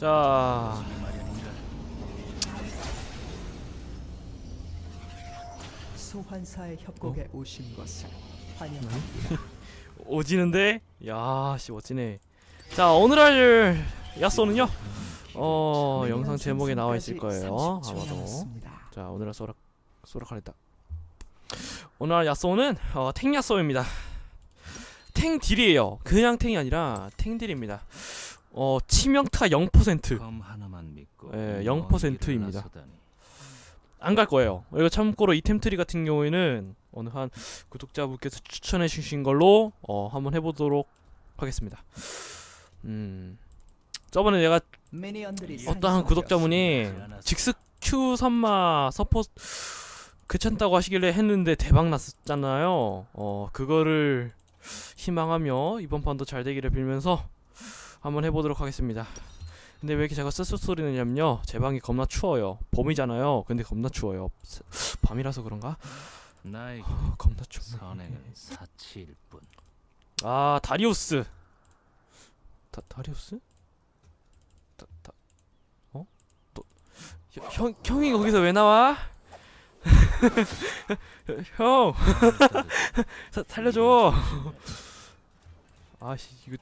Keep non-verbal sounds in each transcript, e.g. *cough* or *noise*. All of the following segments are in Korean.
자. 소환사의 협곡에 오신 것을 환영합니다. *laughs* 오지는데? 야씨 멋지네. 자 오늘 할 야쏘는요? 어 영상 제목에 나와 있을 거예요. 아마도. 자 오늘 할 소라 소라카레다. 오늘 할 야쏘는 어, 탱 야쏘입니다. 탱 딜이에요. 그냥 탱이 아니라 탱 딜입니다 어 치명타 0%검 하나만 믿고 예, 먼0% 길을 입니다. 나서다니. 안갈 거예요. 이거 참고로 이 템 트리 같은 경우에는 어느 한 구독자분께서 추천해 주신 걸로 어 한번 해보도록 하겠습니다. 음 저번에 내가 어떠한 구독자분이 직스 Q 선마 서포 괜찮다고 하시길래 했는데 대박 났었잖아요. 어 그거를 희망하며 이번 판도 잘 되기를 빌면서 한번 해보도록 하겠습니다. 근데 왜 이렇게 제가 쓸쓸 소리 내냐면요. 제 방이 겁나 추워요. 봄이잖아요. 근데 겁나 추워요. 스- 밤이라서 그런가? 나에게 어, 겁나 춥네 사치일 뿐. 아 다리우스! 다 다리우스? 다, 다 어? 너 형, 형 형이 거기서 왜 나와? *laughs* 형! *laughs* 사, 살려줘! 아씨 이거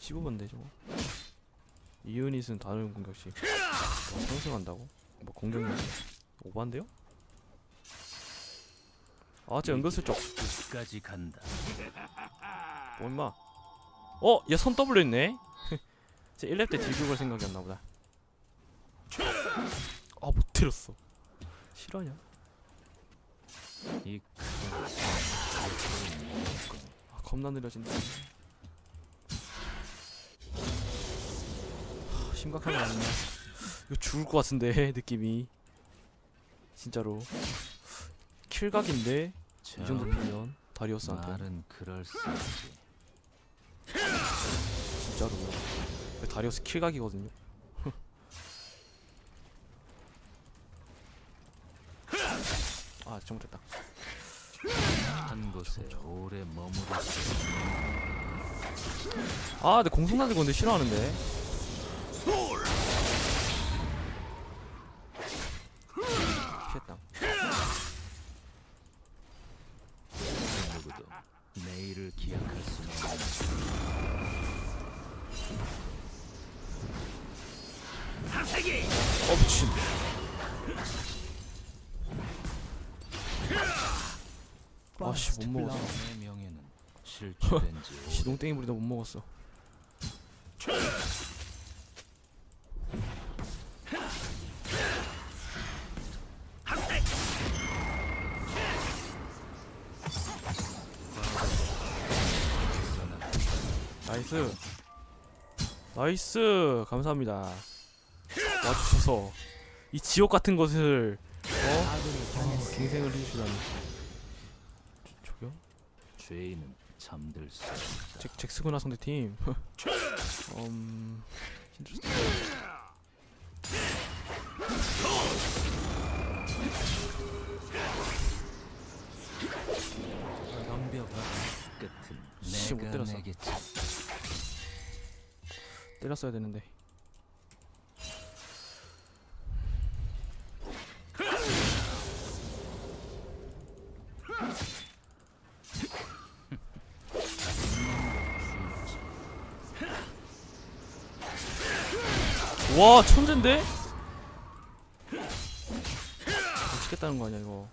15번데 저거 이유닛은 다른 공격시 상승한다고? 뭐 공격력 오반데요? 아쟤 은근슬쩍 끝까지 간다. 뭐 임마 어? 얘 손 W 있네? 제 1렙 때 딜교 걸 생각이 안 나보다 아못 때렸어 실화냐? 이아 겁나 느려진다 심각한 거 아니냐. 이거 죽을 것 같은데 *laughs* 느낌이. 진짜로. 킬각인데 이 정도 되면 다리우스한테. 말은 그럴싸하지. 진짜로. 그 다리우스 킬각이거든요. *laughs* 아 잘못했다. 한 곳에 오래 머무를 수아 근데 공성나들 건데 싫어하는데 피했다. 누구도 내일을 기약할 수는 미친. 아씨 못 먹었어. 내 명예는 실추된 지 오래. 시동땡이 부리다 못 먹었어 나이스 감사합니다 와주셔서 이 지옥 같은 것을 어? 당했습니다. 갱생을 해주시다니 저- 저기요? 죄인은 잠들 수 없다. 잭, 잭스구나 상대팀 *laughs* 음... 힘들었어. 끝은 씨, 못 내가 때렸어. 때렸어야 되는데 와 천재인데? 미치겠다는 거 아니야 이거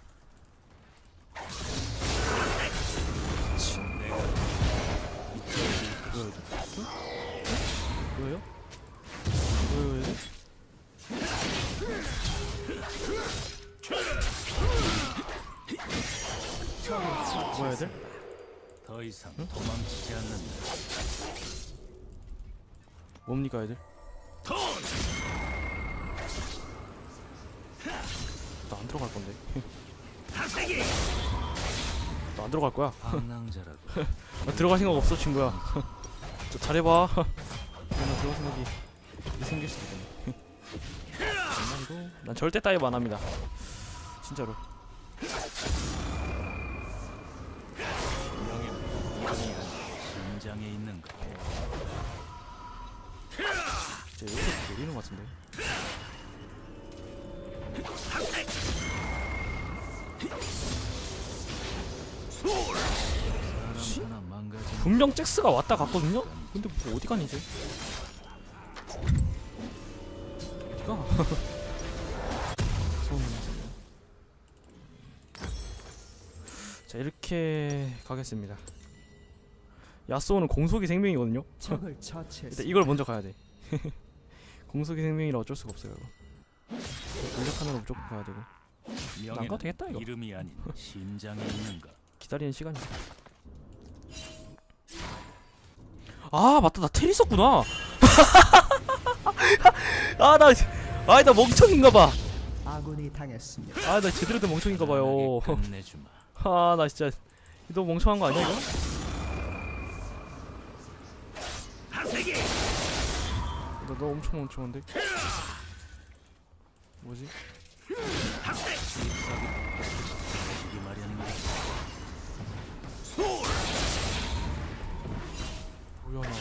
뭡니까 애들? 나 안 들어갈 건데. *laughs* 나 안 들어갈 거야. 방랑자라고. *laughs* 나 들어갈 생각 없어 친구야. *laughs* 저 잘해봐. 나 들어갈 생각이 생길 수도 있겠네. 장난이고? 난 절대 따위 안 합니다. 진짜로 심장에 있는 것. 진짜 여기서 내리는 것 같은데. 사람 하나 망가진 분명 잭스가 왔다 갔거든요. 근데 뭐 어디 가니 이제? 어디가? *laughs* 자 이렇게 가겠습니다. 야스오는 공속이 생명이거든요. 적을 일단 처치했습니다. 이걸 먼저 가야 돼. *laughs* 공속이 생명이라 어쩔 수가 없어요. 이거. 공격하느라 무조건 가야 되고 안 가도 명예는 되겠다 이거. 이름이 아닌 심장에 있는가 기다리는 시간이. 아 맞다 나텔 있었구나. *laughs* 아 나 아이 나 멍청인가봐. 아군이 당했습니다. 아 나 제대로 된 멍청인가봐요. 편하게 끝내주마 *laughs* 아 나 진짜 너 멍청한 거 아니야 이거? 너, 너 엄청 멍청한데? 뭐지? 이게 말이야 뭐야 나.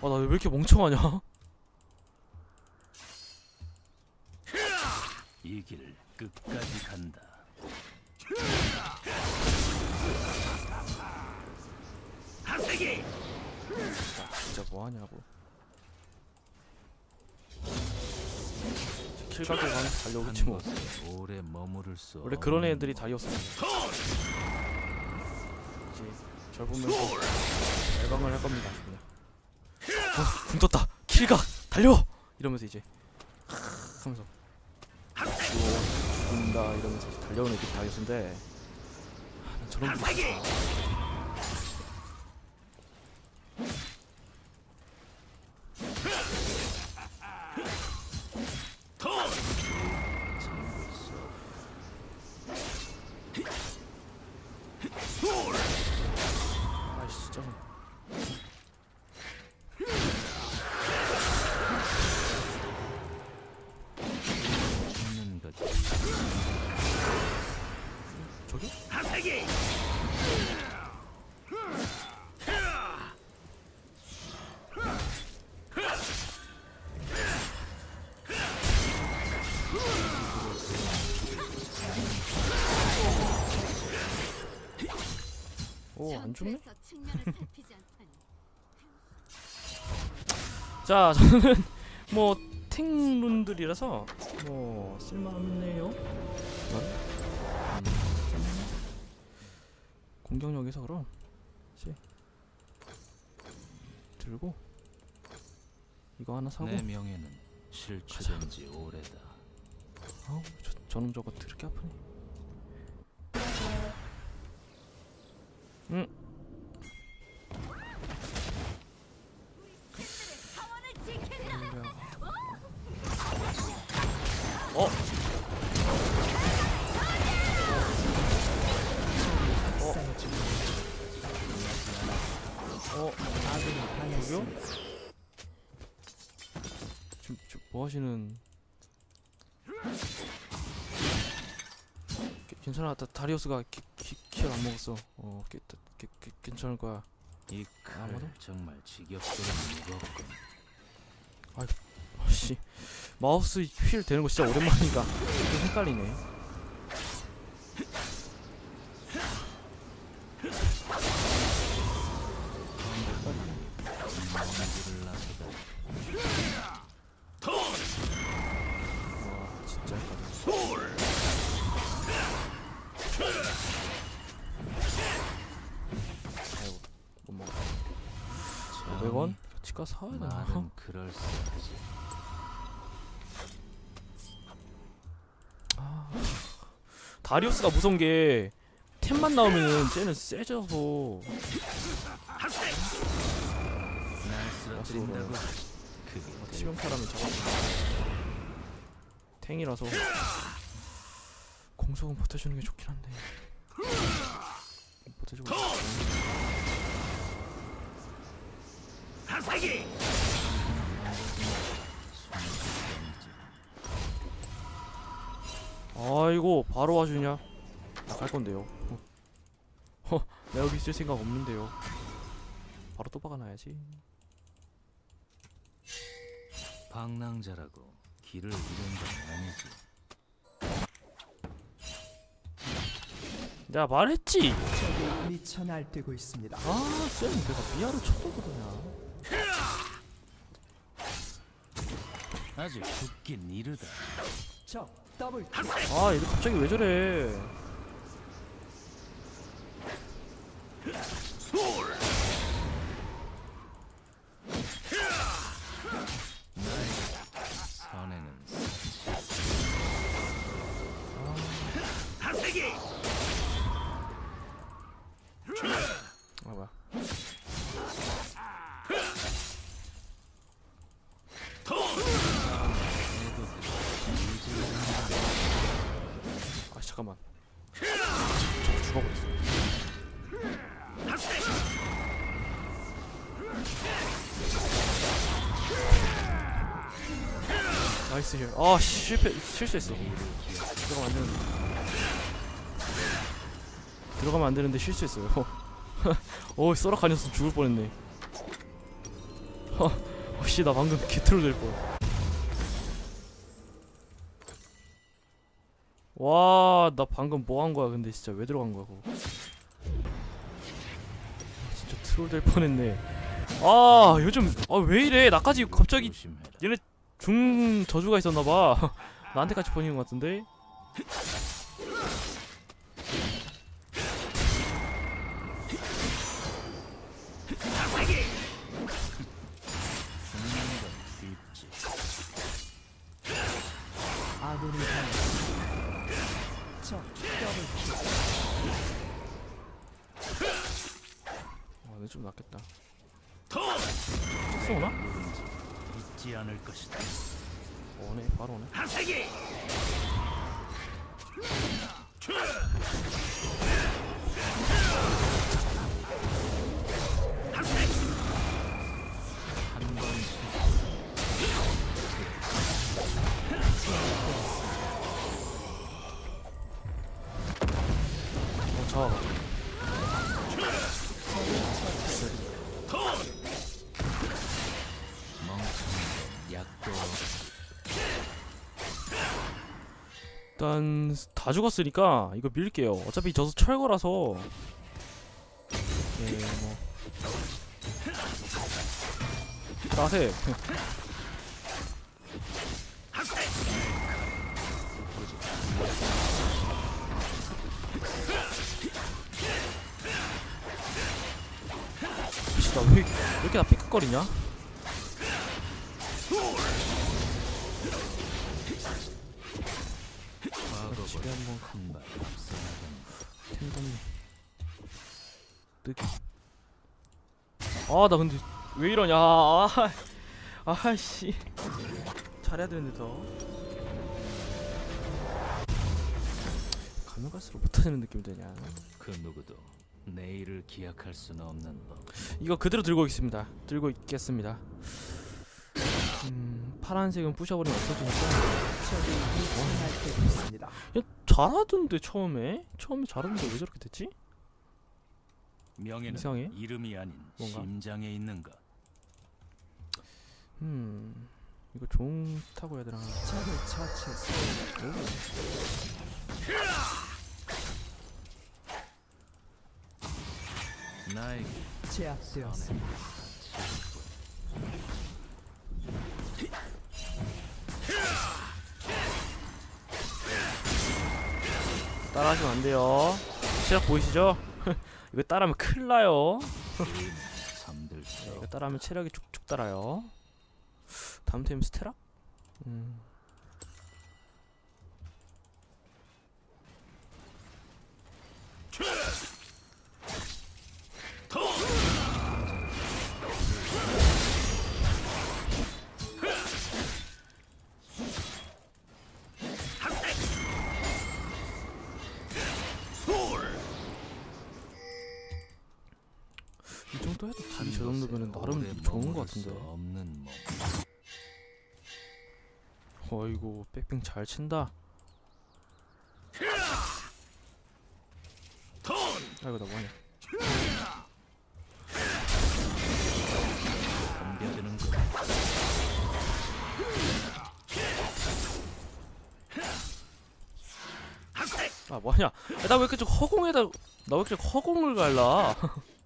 아나 왜 이렇게 멍청하냐? 이 길 끝까지 간다 진짜 뭐 하냐고. 킬 가지고 가면서 달려오겠지 한 뭐. 곳에 오래 머무를 수 원래 그런 없는 애들이 법. 다이었어. 이제 절 보면서 열광을 할 겁니다. 아주 그냥. 어, 군 떴다. 킬가 달려. 이러면서 이제 하 하면서 죽는다 이러면서 이제 달려오는 애들이 다이었는데 아, 난 저런 게싫 죽네? 자, 저는 *laughs* 뭐 탱룬들이라서 뭐 쓸만해요. 난? 음, 공격력에서 그럼 이제 들고 이거 하나 사고 내 명예는 실추된 지 오래다 아우 저, 저놈 저거 드럽게 아프네. 하시는? 게- 괜찮아, 다, 다리우스가 키, 키, 키를 안 먹었어. 어, 게, 게, 게, 괜찮을 거야. 이칼 아무도? 정말 지겹도록 무겁군 아씨, 마우스 휠 되는 거 진짜 오랜만이니까 좀 헷갈리네. 진짜. 아이고, 못 먹어. 500원? 같이 가 사야 되나? 말은 그럴싸하지 다리우스가 무서운 게 템만 나오면은 쟤는 세져서 날 쓰러뜨린다고 그게 치명타라면 잡아 탱이라서 공속은 버텨주는 게 좋긴 한데. 버텨주고 있어. 아이고 바로 와주냐? 나갈 건데요. 어. 허, 나 여기 있을 생각 없는데요. 바로 또 박아놔야지. 방랑자라고 길을 잃은 건 아니지. 내가 말했지 적이 미쳐 날뛰고 있습니다. 아 쌤 내가 미아를 쳐도거든요 아직 죽긴 이르다. 적 더블 킬. 아 얘들 갑자기 왜 저래 나이스 힐 아 실패 실수했어 들어가면 안 되는데 들어가면 안 되는데 실수했어요 *laughs* 어 쏘락 아니었으면 죽을 뻔했네 어씨 나 방금 개트롤 될 뻔. 와, 나 방금 뭐 한 거야? 근데 진짜 왜 들어간 거야, 그거? 아, 진짜 트롤 될 뻔했네. 아, 요즘 아 왜 이래? 나까지 갑자기 조심해라. 중 저주가 있었나 봐. *laughs* 나한테까지 보이는 것 같은데. 아, 근데 좀 낫겠다. 쏘나 잊지 않을 것이다. 오네, 바로 오네. 한번 다 죽었으니까 이거 밀게요. 어차피 저서 철거라서. 예, 뭐. 나세. *laughs* 혹시 나왜 왜 이렇게 나 삐끗거리냐? 아나 근데 왜 이러냐. 아, 아씨. 잘해야 되는데 더. 가면 갈수록 못하는 느낌이 드냐. 그 누구도 내일을 기약할 수는 없는 법. 이거 그대로 들고 있습니다. 들고 있겠습니다. 음 파란색은 부셔버리면 없어지니까. 적이 미쳐 날뛰고 있습니다. 야, 잘하던데 처음에? 처음에 잘하는데 왜 저렇게 됐지? 명예는 이상해? 이름이 아닌 뭔가? 심장에 있는 것. 음 이거 좋다고 해야 되나 적을 처치했습니다. 나에게 제압되었습니다. 따라하시면 안 돼요. 체력 보이시죠? *laughs* 이거 따라하면 큰일 나요. 네, 이거 없. 따라하면 체력이 쭉쭉 따라요. 다음 템 스테라? 음. 해도 해도 다리 저 정도면 나름 좋은 것 같은데. 없는 어이구 백빙 잘 친다. 아이고 나 뭐냐. 아 뭐하냐. 아, 나왜 이렇게 허공에다 나 왜 이렇게 허공을 갈라? *laughs*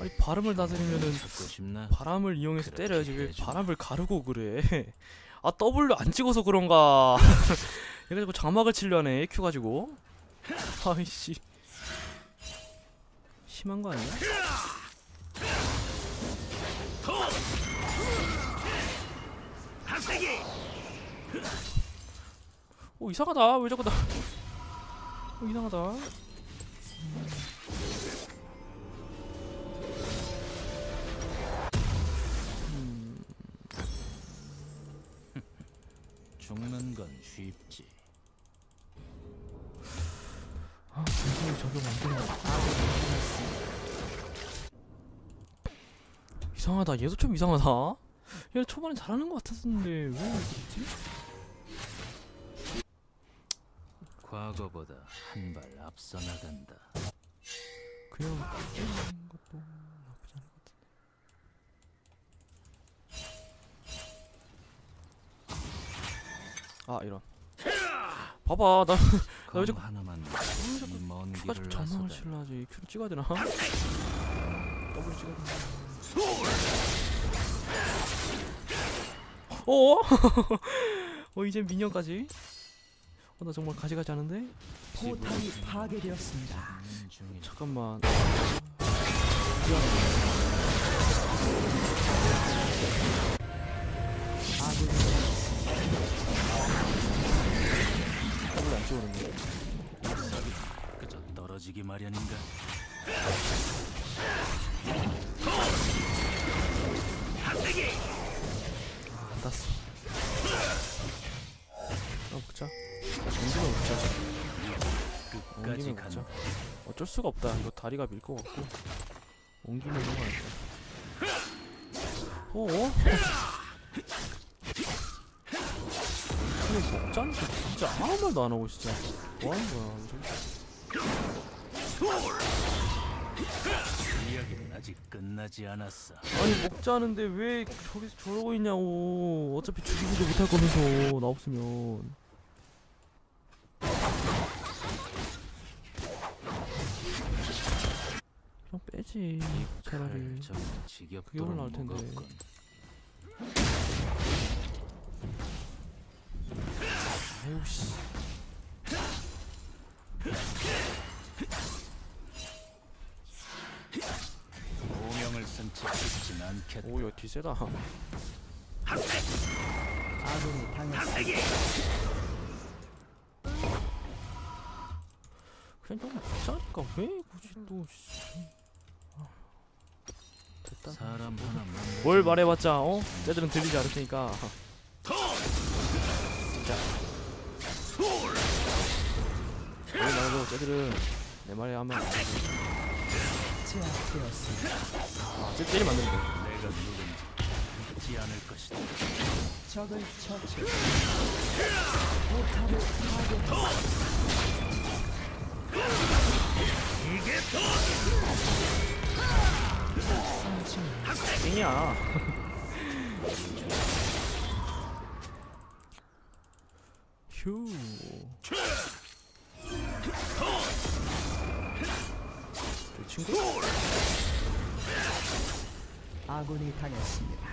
아니 발음을 다스리면은? 바람을 이용해서 때려야지 왜 해주마. 바람을 가르고 그래. *laughs* 아 W 안 찍어서 그런가. *laughs* 얘가 자꾸 자막을 치려네 Q 가지고. 아이씨. 심한 거 아니야? 오 이상하다. 왜 자꾸 나 어, 이상하다. 음, 이상하다 얘도 좀 이상하다 얘 초반에 잘하는 것 같았는데 왜 그랬지? 과거보다 한 발 앞서 나간다. 그냥 하는 것도 나쁘지 않은 것 같은데 아 이런 봐봐 나왜검 자꾸- 하나만 길을 좀 전망을 나서다. 실라지 Q를 찍어야 되나? *laughs* W 찍어야 되나? 어? *laughs* 어 이제 미니언까지? 어, 나 정말 가지가지 않은데? 포탑이 파괴되었습니다. 잠깐만 W 안 찍었는데 그저 떨어지기 마련인가? 안 땄어. 아 먹자. 옮기면 먹자. 끝까지 옮기면 간 먹자 어쩔 수가 없다. 이거 다리가 밀 것 같고. 옮기면 넘어갈까 어? 근데 먹자는 게 진짜 아무 말도 안 하고 진짜. 뭐 하는 거야 이야기는 아직 끝나지 않았어. 아니 먹자는데 왜 저기서 저러고 있냐고 어차피 죽이지도 못할 거면서 나 없으면 그냥 빼지 차라리 좀 지겹도록 그게 나올 텐데. 무겁군. 아유 씨 오야 뒤세다 아군이 당했습니다. 그냥 좀 먹자니까 왜 굳이 또 씨. 아, 됐다 사람 하나 뭘 말해봤자 어? 쟤들은 들리지 않을 테니까 진짜 뭘 말해도 쟤들은 내 말에 하면 안 되지. 아, 쟤 때리면 안 되는데 내가 누군지 잊지 않을 것이다. 적을 처치. 포탑을 파괴. 땡이야 휴 *laughs* 저 친구? 아군이 당했습니다.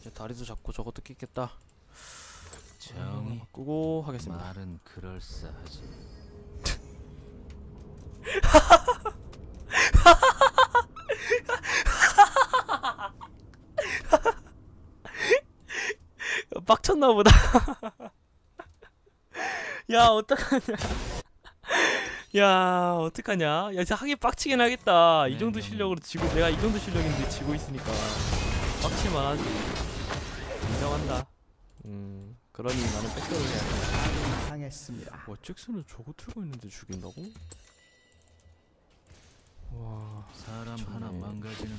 이제 다리도 잡고 저것도 끼겠다 정이 끄고 하겠습니다 말은 그럴싸하지. 빡쳤나 보다. *laughs* 야 어떡하냐. 야 어떡하냐. 야 진짜 하긴 빡치긴 하겠다. 이 네, 정도 네. 실력으로 지고 내가 이 정도 실력인데 지고 있으니까 빡칠만 하지. 인정한다. 음 그러니 나는 백도를 해야 돼. 당했습니다. 와 잭슨을 저거 틀고 있는데 죽인다고? 와 사람. 하나 망가지는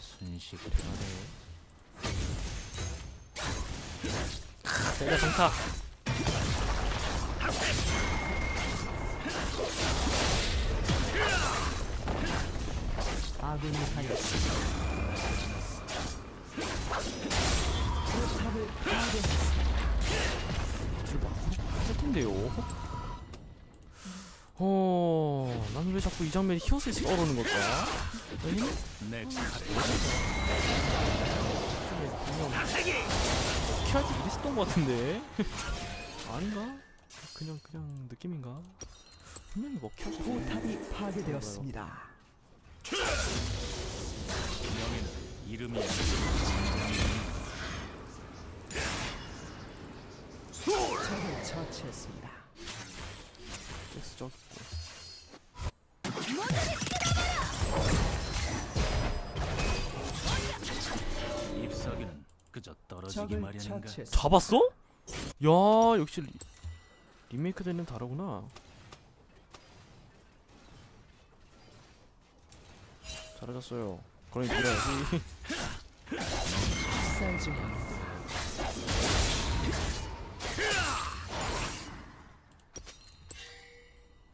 순식간에 내가 정타 아군이 타였어 같은데요. 어, 난 왜 자꾸 이 장면이 히어스에 떠오르는 걸까? 네. 내 차례. 네. 이랬었던 것 같은데 *laughs* 아닌가? 그냥 그냥 느낌인가? 분명히 먹혀서 포탑이 파괴되었습니다. 명예는 이름이 적을 처치했습니다. 잭스 저기 잎사 그저 떨어지기 적을 마련인가? 처치했습니다. 잡았어? 야 역시 리, 리메이크 되는 다르구나. 밀어야지. 쌀 중입니다.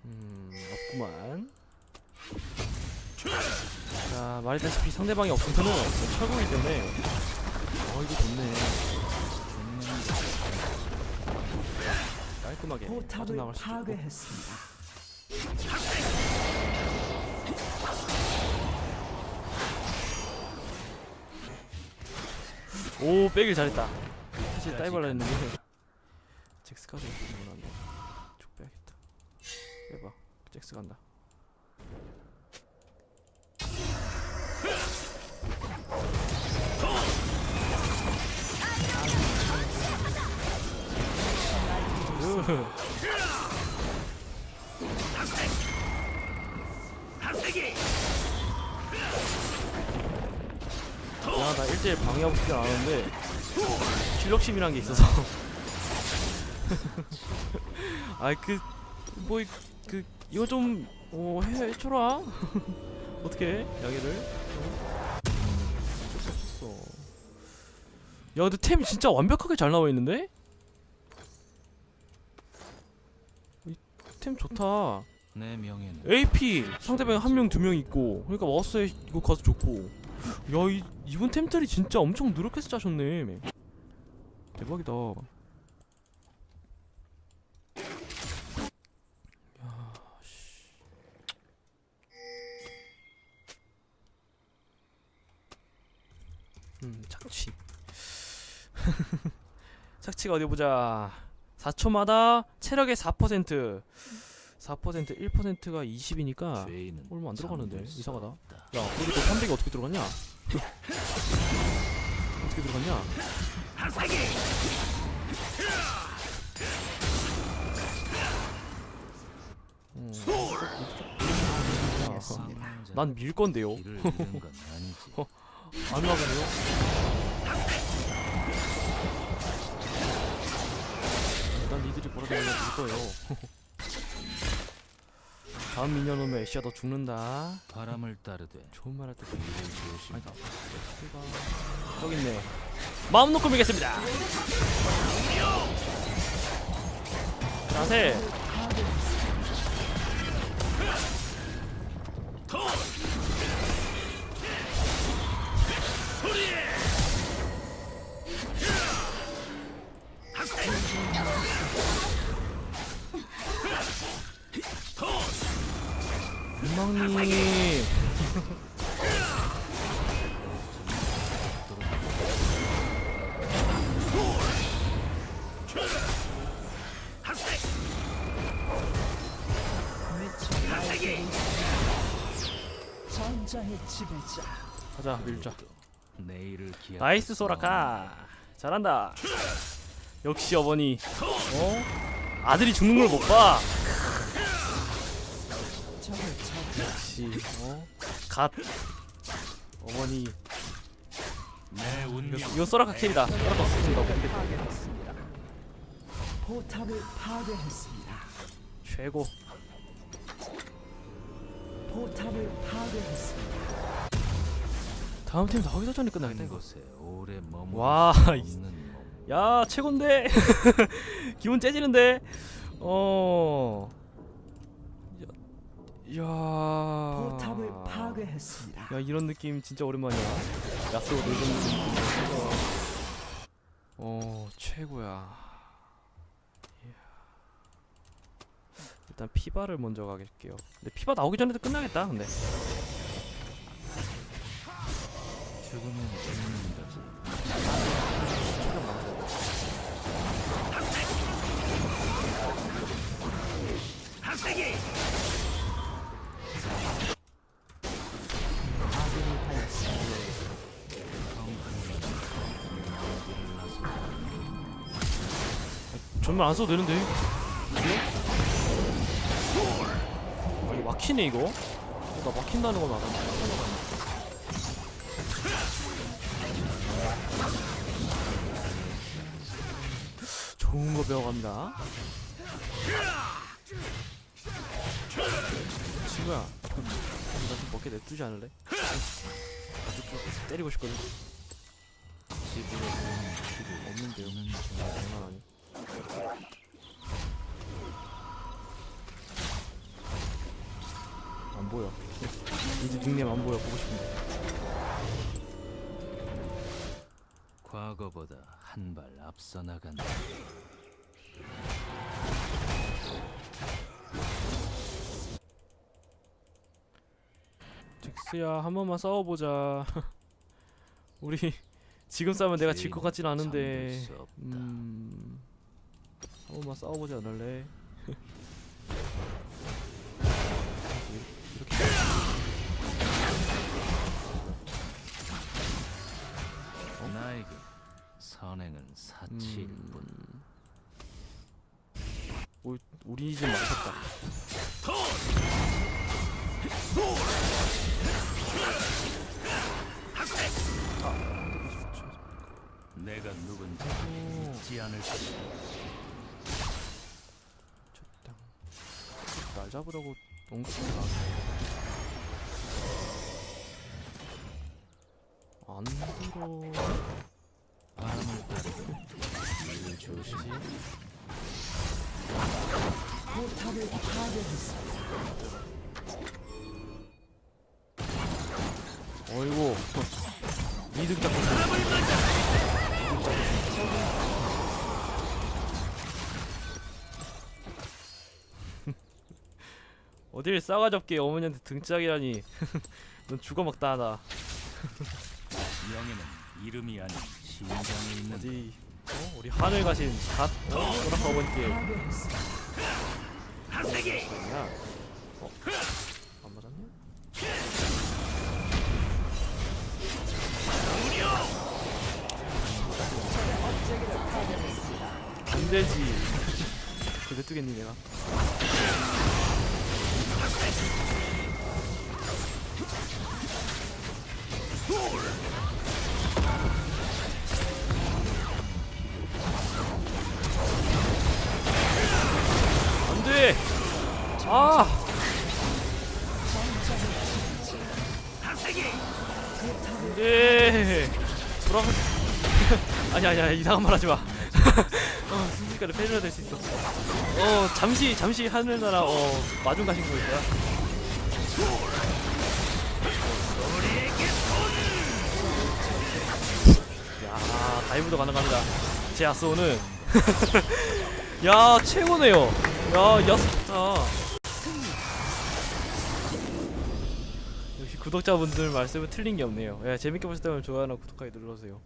음 없구만. 자 말했다시피 상대방이 없으면은 철공이기 때문에 어 이거 좋네. 깔끔하게 빠져나갈 수 있고. 파괴했습니다. 오 빼길 잘했다. 사실 다이발라 했는데. 잭스까지 있으면 안 돼 쭉 빼야겠다. 빼봐. 잭스 간다 야, 나 일제일 방해하고 싶지 않았는데 실력심이란 게 있어서 *laughs* 아이 그뭐 그 이거 좀 어, 해, 해줘라 *laughs* 어떻게 해? 야기를 어? 야 근데 템이 진짜 완벽하게 잘 나와 있는데? 템 좋다. 내 명예는. AP 상대방에 한 명 두 명 있고 그러니까 마우스에 이거 가서 좋고. 야 이, 이분 템들이 진짜 엄청 노력해서 짜셨네. 대박이다. 야, 씨. 음 착취. *laughs* 착취가 어디 보자 4초마다 체력의 4% 4% 1%가 20이니까 죄인은 얼마 안 들어가는데 이상하다. 야, 그리고 또 300이 어떻게 들어갔냐? 어떻게 들어갔냐? 음, 당했습니다. 난밀 건데요. 길을 잃은 건 아니지 어. *laughs* 안 나가네요. 뭐라도 하면 밀 거예요. *laughs* 다음 미니언 오면 애쉬야 너 죽는다. 바람을 따르되 좋은 말 할 때. 조심 아니다. 가 저기 있네. 마음 놓고 밀겠습니다. 자세. 가자 밀자. 나이스 소라카. 잘한다. 역시 어머니. 어? 아들이 죽는 걸 못 봐. 적을 처치. 역시 어? 갓. 어머니. 이거, 이거 소라카 킬이다. 소라카. 파괴했습니다. 포탑을 파괴했습니다. 최고. 포탑을 파괴했습니다. 다음 팀 나오기 전에 끝나겠다 한 이거. 곳에 오래 머무를 와, 수 이- 없는 몸 야 최곤데. *laughs* 기분 째지는데. 어. 야. 야. 포탑을 파괴했습니다. 야 이런 느낌 진짜 오랜만이야 야스오 늙은 느낌 어 최고야 이야. 일단 피바를 먼저 가겠게요 근데 피바 나오기 전에도 끝나겠다 근데 전면 안 써도 되는데. 아 이거 막히네 이거. 나 막힌다는 건 알아. 좋은 거 배워갑니다 친구야. 나좀 먹게 냅두지 않을래? 때리고 싶거든. 집으로 길을 없는데요 장난 아니 안 보여. 이제 닉네임 안 보여. 보고 싶은데. 과거보다 한 발 앞서 나간다. 잭스야 한 번만 싸워보자 *laughs* 우리 지금 싸우면 내가 질 것 같진 않은데. 음... 한 번만 싸워보지 않을래? 이렇게 나에게 선행은 사치일 뿐. 음... 오, 우리 좀 맞췄다 내가 누군지 오. 잊지 않을 것이다. 날 잡으라고 엉뚱이 안 들어 바람을 따르고 이를 조심히 포탑을 파괴했습니다. 어딜 싸가지 없게 어머니한테 등짝이라니 *laughs* 넌 죽어먹다 하나 명예는 이름이 아닌 심장에 있는 어디 어? 우리 하늘 가신 갓 어? 소락 어머니께. 뭐냐 어? 안 맞았네? 안 되지 그 냅두겠니 내가 안돼. 아. 안돼. 돌아가 *laughs* 아니 아니 이상한 말 하지 마. *laughs* 어 순식간에 패배가 될 수 있어. 어 잠시 잠시 하늘나라 어 마중 가신 거야. 야 다이브도 가능합니다. 제 야스오는 *laughs* 야 최고네요. 야 야스 좋다. 역시 구독자분들 말씀은 틀린 게 없네요. 예, 재밌게 보셨다면 좋아요나 구독하기 눌러주세요.